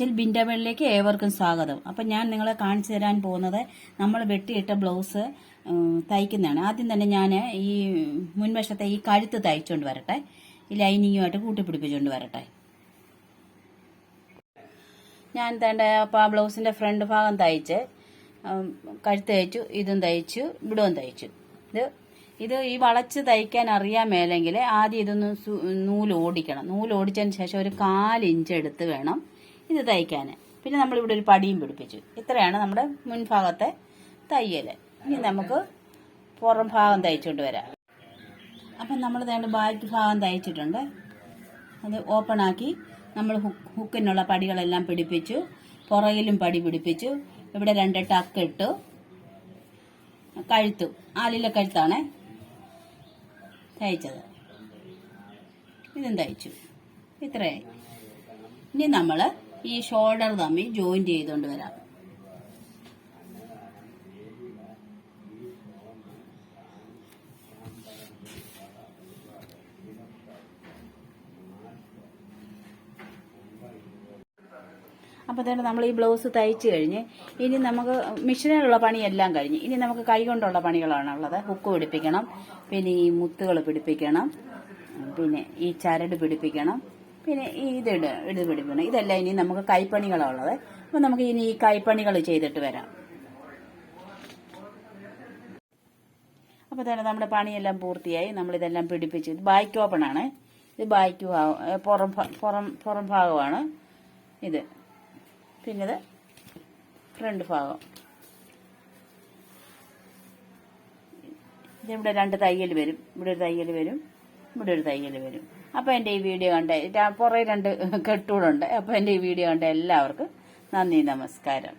തുന്നൽച്ചിൽ ബിൻഡമേളിലേക്ക് ഏവർക്കും സ്വാഗതം. അപ്പം ഞാൻ നിങ്ങളെ കാണിച്ചു തരാൻ പോകുന്നത് നമ്മൾ വെട്ടിയിട്ട ബ്ലൗസ് തയ്ക്കുന്നതാണ്. ആദ്യം തന്നെ ഞാൻ ഈ മുൻവശത്തെ ഈ കഴുത്ത് തയ്ച്ചുകൊണ്ട് വരട്ടെ. ഈ ലൈനിങ്ങുമായിട്ട് കൂട്ടിപ്പിടിപ്പിച്ചുകൊണ്ട് വരട്ടെ. ഞാൻ തേണ്ട അപ്പോൾ ആ ബ്ലൗസിന്റെ ഫ്രണ്ട് ഭാഗം തയ്ച്ച് കഴുത്ത് തയ്ച്ചു ഇതും തയ്ച്ചു ഇവിടവും തയ്ച്ചു. ഇത് ഇത് ഈ വളച്ച് തയ്ക്കാൻ അറിയാൻ മേലെങ്കിൽ ആദ്യം ഇതൊന്ന് നൂലോടിക്കണം നൂൽ ഓടിക്കണം. നൂൽ ഓടിച്ചതിന് ശേഷം ഒരു കാലിഞ്ച് എടുത്ത് വേണം. ഇത് തയ്ക്കാൻ പിന്നെ നമ്മളിവിടെ ഒരു പടിയും പിടിപ്പിച്ചു. ഇത്രയാണ് നമ്മുടെ മുൻഭാഗത്തെ തയ്യൽ ഇനി നമുക്ക് പുറം ഭാഗം തയ്ച്ചുകൊണ്ട് വരാം. അപ്പം നമ്മൾ വേണ്ട ബാക്ക് ഭാഗം തയ്ച്ചിട്ടുണ്ട്. അത് ഓപ്പൺ ആക്കി നമ്മൾ ഹുക്ക് ഹുക്കിനുള്ള പടികളെല്ലാം പിടിപ്പിച്ചു. പുറകിലും പടി പിടിപ്പിച്ചു. ഇവിടെ രണ്ട് ടക്ക് ഇട്ടു. കഴുത്തു. ആലിലെ കഴുത്താണ് തയ്ച്ചത്. ഇതും തയ്ച്ചു. ഇത്രയായി. ഇനി നമ്മൾ ഈ ഷോൾഡർ തമ്മിൽ ജോയിന്റ് ചെയ്തുകൊണ്ട് വരാം. അപ്പോൾ തന്നെ നമ്മൾ ഈ ബ്ലൗസ് തയ്ച്ചു കഴിഞ്ഞ് ഇനി നമുക്ക് മെഷീനിലുള്ള പണിയെല്ലാം കഴിഞ്ഞ് ഇനി നമുക്ക് കൈ കൊണ്ടുള്ള പണികളാണ് ഉള്ളത് ഹുക്ക് പിടിപ്പിക്കണം പിന്നെ ഈ മുത്തുകൾ പിടിപ്പിക്കണം പിന്നെ ഈ ചരട് പിടിപ്പിക്കണം. പിന്നെ ഈ ഇത് ഇട പിടിപ്പിക്കണം ഇതെല്ലാം ഇനി നമുക്ക് കൈപ്പണികളുള്ളത് അപ്പോൾ നമുക്ക് ഇനി ഈ കൈപ്പണികൾ ചെയ്തിട്ട് വരാം. അപ്പോൾ തന്നെ നമ്മുടെ പണിയെല്ലാം പൂർത്തിയായി. നമ്മളിതെല്ലാം പിടിപ്പിച്ച്. ഇത് ബാക്ക് ഓപ്പൺ ആണ് ഇത് ബാക്ക് ഭാഗം പുറം പുറം പുറം ഭാഗമാണ് ഇത്. പിന്നെ ഇത് ഫ്രണ്ട് ഭാഗം. ഇതിവിടെ രണ്ട് തയ്യൽ വരും. ഇവിടെ ഒരു തയ്യൽ വരും. ഇവിടെ ഒരു തയ്യൽ വരും. അപ്പോൾ എന്റെ ഈ വീഡിയോ കണ്ട പുറേ രണ്ട് കെട്ടുകളുണ്ട് അപ്പോൾ എന്റെ ഈ വീഡിയോ കണ്ട എല്ലാവർക്കും നന്ദി നമസ്കാരം.